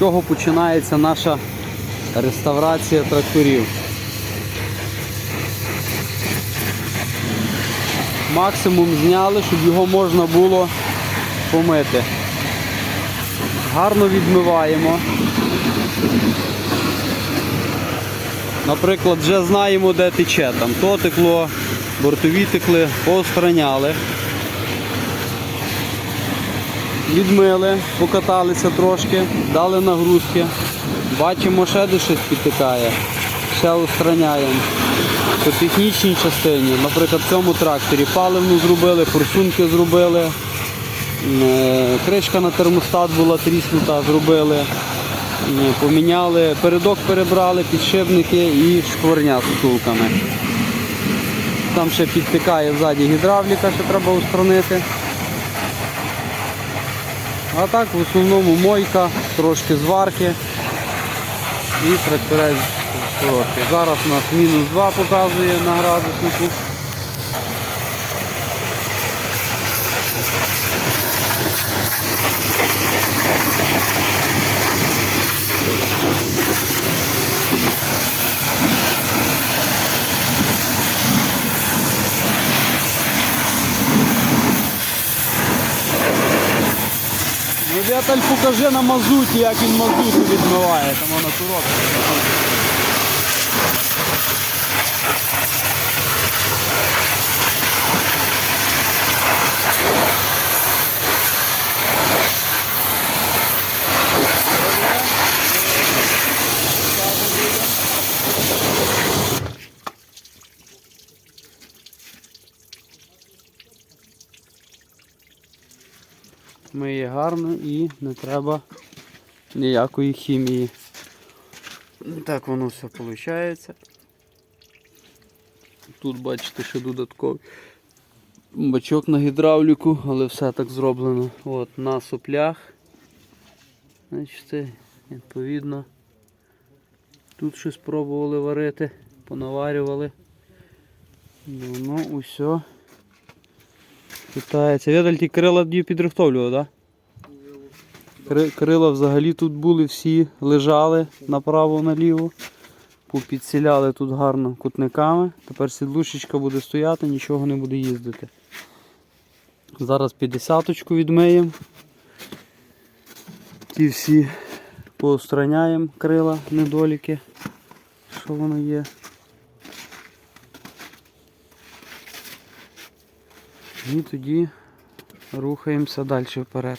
чого починається наша реставрація тракторів. Максимум зняли, щоб його можна було помити. Гарно відмиваємо. Наприклад, вже знаємо, де тече. Там то текло, бортові текли, поостраняли. Відмили, покаталися трошки, дали нагрузки. Бачимо, ще де щось підтикає. Ще устраняємо. По технічній частині, наприклад, в цьому тракторі паливну зробили, форсунки зробили, е, кришка на термостат була тріснута, зробили, е, поміняли, передок перебрали, підшипники і шкварня з втулками. Там ще підтикає ззаді гідравліка, що треба устранити. А так в основному мойка, трошки зварки і тракторець. Зараз у нас мінус 2 показує на градуснику. Віталь, покажи на мазуті, як він мазуту відмиває, там вона турок. Миє гарно і не треба ніякої хімії. Так воно все виходить. Тут бачите, що додатковий бачок на гідравліку, але все так зроблено. От, на соплях. Бачите, відповідно. Тут щось пробували варити, понаварювали. Ну, ну усе. Питається. Видаль ті крила підрихтовлював, так? Да? Крила взагалі тут були всі, лежали направо-наліво. Попідсіляли тут гарно кутниками. Тепер сідлушечка буде стояти, нічого не буде їздити. Зараз 50-очку відмиємо. Ті всі поостраняємо крила, недоліки, що воно є. І тоді рухаємося далі вперед.